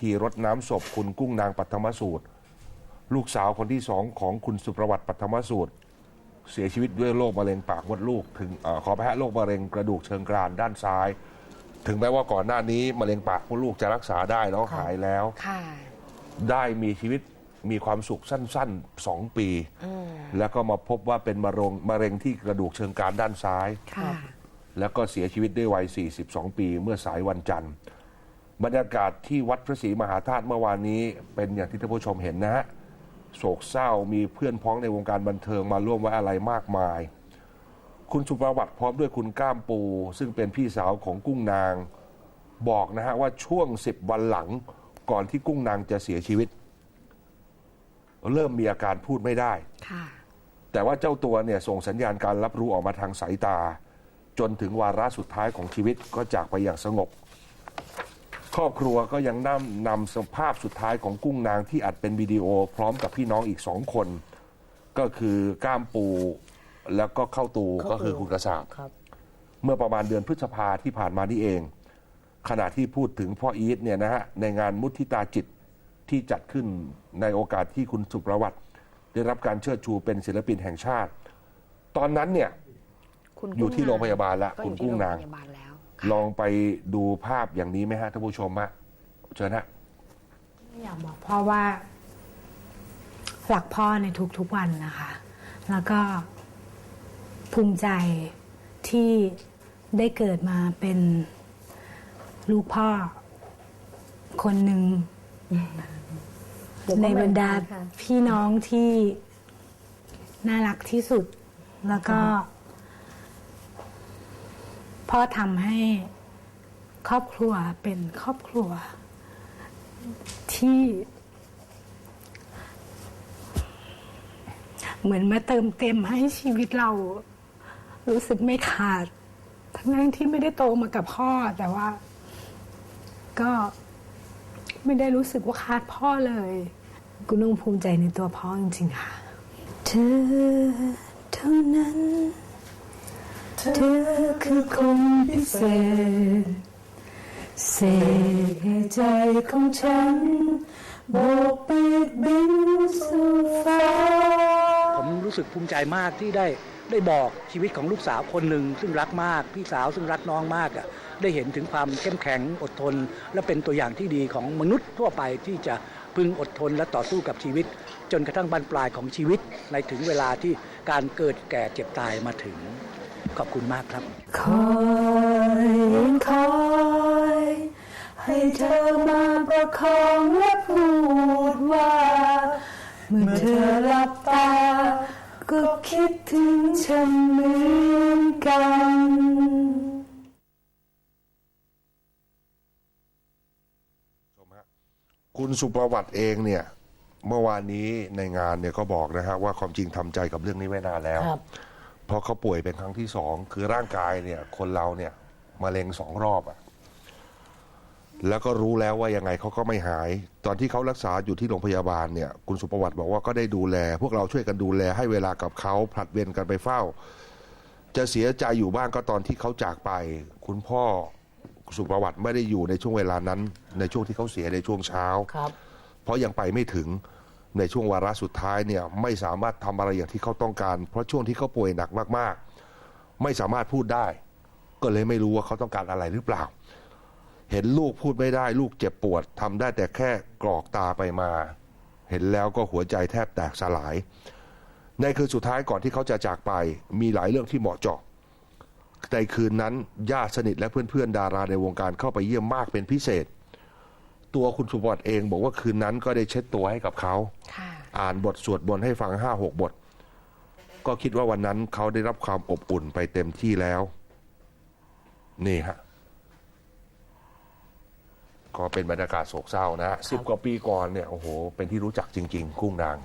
ทีรดน้ำศพคุณกุ้งนางปัทมสูตร ลูกสาวคนที่สองของคุณสุประวัติปัทมสูตร เสียชีวิตด้วยโรคมะเร็งปากมดลูก ถึงเออขอแพ้โรคมะเร็งกระดูกเชิงกรานด้านซ้าย ถึงแม้ว่าก่อนหน้านี้มะเร็งปากมดลูกจะรักษาได้แล้วหายแล้วค่ะได้มีชีวิตมีความสุขสั้นๆสองปี แล้วก็มาพบว่าเป็นมะเร็งมะเร็งที่กระดูกเชิงกรานด้านซ้ายค่ะแล้วก็เสียชีวิตด้วยวัย 42 ปี เมื่อสายวันจันทร์ บรรยากาศที่วัดพระศรีมหาธาตุเมื่อวานนี้ เป็นอย่างที่ท่านผู้ชมเห็นนะฮะโศกเศร้ามีเพื่อนพ้องในวงการบันเทิงมาร่วมไว้อะไรมากมาย คุณสุประวัติพร้อมด้วยคุณก้ามปู ซึ่งเป็นพี่สาวของกุ้งนาง บอกนะฮะว่าช่วง10วันหลังก่อนที่กุ้งนางจะเสียชีวิต เริ่มมีอาการพูดไม่ได้ค่ะแต่ว่าเจ้าตัวเนี่ยส่งสัญญาณการรับรู้ออกมาทางสายตา จนถึงวาระสุดท้ายของชีวิตก็จากไปอย่างสงบ ครอบครัวก็ยังนำนำสภาพสุดท้ายของกุ้งนางที่อัดเป็นวิดีโอ พร้อมกับพี่น้องอีกสองคน ก็คือก้ามปูแล้วก็เข้าตู ก็คือคุณกระสาบครับ เมื่อประมาณเดือนพฤษภาที่ผ่านมานี่เอง ขณะที่พูดถึงพ่ออีทเนี่ยนะฮะในงานมุทิตาจิตที่จัดขึ้นในโอกาสที่คุณสุประวัติได้รับการเชิดชูเป็นศิลปินแห่งชาติ ตอนนั้นเนี่ย คุณอยู่ที่โรงพยาบาลแล้วก็คุอณยู่กุ้ที่งโรงนางพยาบาลแล้ว ลองไปดูภาพอย่างนี้ไหมฮะท่านผู้ชมฮะเชิญฮะอยากบอกพ่อว่ารักพ่อในทุกๆวันนะคะ แล้วก็ภูมิใจที่ได้เกิดมาเป็นลูกพ่อคนหนึ่งเดี๋ยวก็ในบรรดาแบ่งกันค่ะพี่น้องที่น่ารักที่สุด แล้วก็ พ่อทำให้ครอบครัวเป็นครอบครัวที่เหมือนมาเติมเต็มให้ชีวิตเรารู้สึกไม่ขาด ทั้งที่ไม่ได้โตมากับพ่อ แต่ว่า ก็ไม่ได้รู้สึกว่าขาดพ่อเลยกุนุ่งภูมิใจในตัวพ่อจริงๆค่ะ เธอเท่านั้น เธอคือคนพิเศษ เสกให้ใจของฉันโบกปีกบินสู่ฟ้า ผมรู้สึกภูมิใจมากที่ได้ได้บอกชีวิตของลูกสาวคนหนึ่งซึ่งรักมาก พี่สาวซึ่งรักน้องมากอะได้เห็นถึงความเข้มแข็งอดทน และเป็นตัวอย่างที่ดีของมนุษย์ทั่วไปที่จะพึงอดทนและต่อสู้กับชีวิต จนกระทั่งบรรปลายของชีวิตในถึงเวลาที่การเกิดแก่เจ็บตายมาถึง ขอบคุณมากครับ คอยคอยให้เธอมาประคองและพูดว่า เมื่อเธอหลับตา ก็คิดถึงฉันเหมือนกันคุณสุประวัติเองเนี่ย เมื่อวานนี้ในงานเนี่ยก็บอกนะฮะว่าความจริงทำใจกับเรื่องนี้ไว้นานแล้วครับ เพราะเขาป่วยเป็นครั้งที่สองคือร่างกายเนี่ย คนเราเนี่ยมะเร็งสองรอบอะแล้วก็รู้แล้วว่ายังไงเขาก็ไม่หาย ตอนที่เขารักษาอยู่ที่โรงพยาบาลเนี่ย คุณสุประวัติบอกว่าก็ได้ดูแล พวกเราช่วยกันดูแลให้เวลากับเขาผลัดเวรกันไปเฝ้า จะเสียใจอยู่บ้างก็ตอนที่เขาจากไป คุณพ่อสุประวัติไม่ได้อยู่ในช่วงเวลานั้น ในช่วงที่เขาเสียในช่วงเช้าครับเพราะยังไปไม่ถึง ในช่วงวาระสุดท้ายเนี่ยไม่สามารถทำอะไรอย่างที่เขาต้องการ เพราะช่วงที่เขาป่วยหนักมากๆ ไม่สามารถพูดได้ ก็เลยไม่รู้ว่าเขาต้องการอะไรหรือเปล่า เห็นลูกพูดไม่ได้ ลูกเจ็บปวดทำได้แต่แค่กรอกตาไปมา เห็นแล้วก็หัวใจแทบแตกสลาย ในคืนสุดท้ายก่อนที่เขาจะจากไป มีหลายเรื่องที่เหมาะเจาะในคืนนั้นญาติสนิทและเพื่อนๆดาราในวงการเข้าไปเยี่ยมมากเป็นพิเศษ ตัวคุณสุบวัตเองบอกว่าคืนนั้นก็ได้เช็ดตัวให้กับเขาค่ะอ่านบทสวดบนต์ให้ฟังห้าหกบท ก็คิดว่าวันนั้นเขาได้รับความอบอุ่นไปเต็มที่แล้วนี่ฮะก็เป็นบรรยากาศโศกเศร้านะฮะสิบกว่าปีก่อนเนี่ยโอ้โหเป็นที่รู้จักจริง ๆ กุ้งนาง